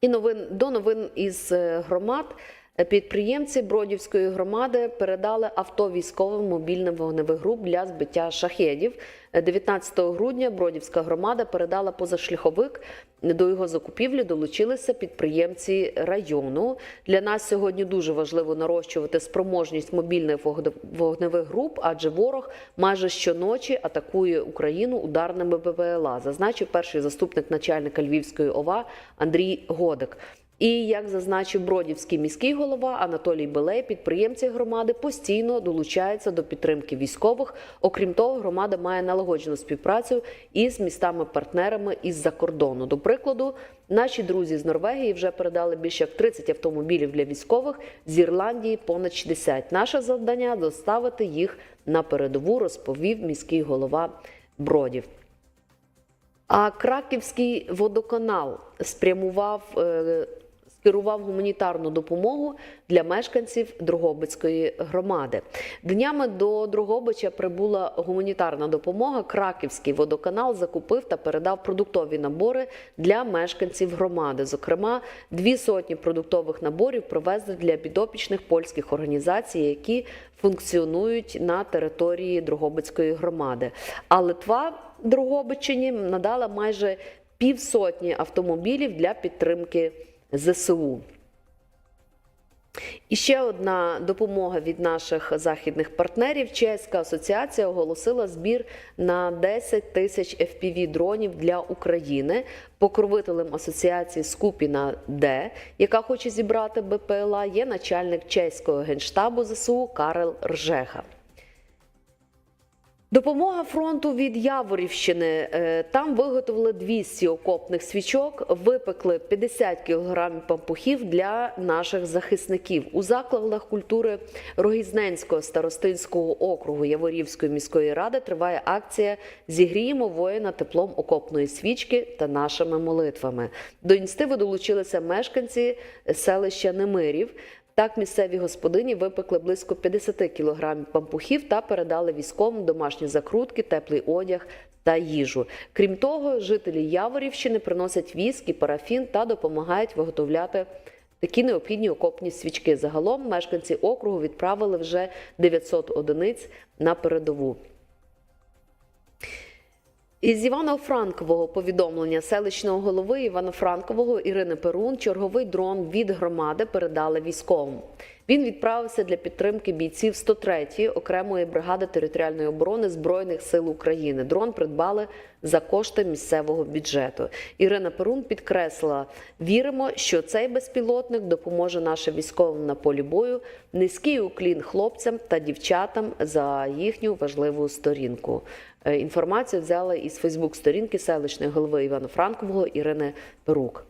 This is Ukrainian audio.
І новин до новин із е, громад. Підприємці Бродівської громади передали авто військовим мобільним вогневих груп для збиття шахедів. Е, 19 грудня Бродівська громада передала позашляховик. До його закупівлі долучилися підприємці району. Для нас сьогодні дуже важливо нарощувати спроможність мобільних вогневих груп, адже ворог майже щоночі атакує Україну ударними БПЛА, зазначив перший заступник начальника Львівської ОВА Андрій Годик. І як зазначив Бродівський міський голова Анатолій Белей, підприємці громади постійно долучаються до підтримки військових. Окрім того, громада має налагоджену співпрацю із містами-партнерами із-за кордону. До прикладу, наші друзі з Норвегії вже передали більше як 30 автомобілів для військових з Ірландії понад 60. Наше завдання доставити їх на передову, розповів міський голова Бродів. А Краківський водоканал спрямував. Скерував гуманітарну допомогу для мешканців Дрогобицької громади. Днями до Дрогобича прибула гуманітарна допомога. Краківський водоканал закупив та передав продуктові набори для мешканців громади. Зокрема, дві сотні продуктових наборів привезли для підопічних польських організацій, які функціонують на території Дрогобицької громади. А Литва Дрогобичині надала майже півсотні автомобілів для підтримки ЗСУ. І ще одна допомога від наших західних партнерів. Чеська асоціація оголосила збір на 10 тисяч fpv дронів для України. Покровителем асоціації Скупіна Д, яка хоче зібрати БПЛА, є начальник чеського генштабу ЗСУ Карел Ржеха. Допомога фронту від Яворівщини. Е, Там виготовили 200 окопних свічок, випекли 50 кілограмів пампухів для наших захисників. У закладах культури Рогізненського старостинського округу Яворівської міської ради триває акція Зігріємо воїна теплом окопної свічки та нашими молитвами. До ініціативи долучилися мешканці селища Немирів. Так, місцеві господині випекли близько 50 кілограмів пампухів та передали військовим домашні закрутки, теплий одяг та їжу. Крім того, жителі Яворівщини приносять віск і парафін та допомагають виготовляти такі необхідні окопні свічки. Загалом мешканці округу відправили вже 900 одиниць на передову. Із Івано-Франкового повідомлення селищного голови Івано-Франкового Ірини Перун черговий дрон від громади передали військовим. Він відправився для підтримки бійців 103-ї окремої бригади територіальної оборони Збройних сил України. Дрон придбали за кошти місцевого бюджету. Ірина Перун підкреслила: віримо, що цей безпілотник допоможе нашим військовим на полі бою. Низький уклін хлопцям та дівчатам за їхню важливу сторінку. Е, Інформацію взяли із Фейсбук-сторінки селищної голови Івано-Франкового Ірини Перук.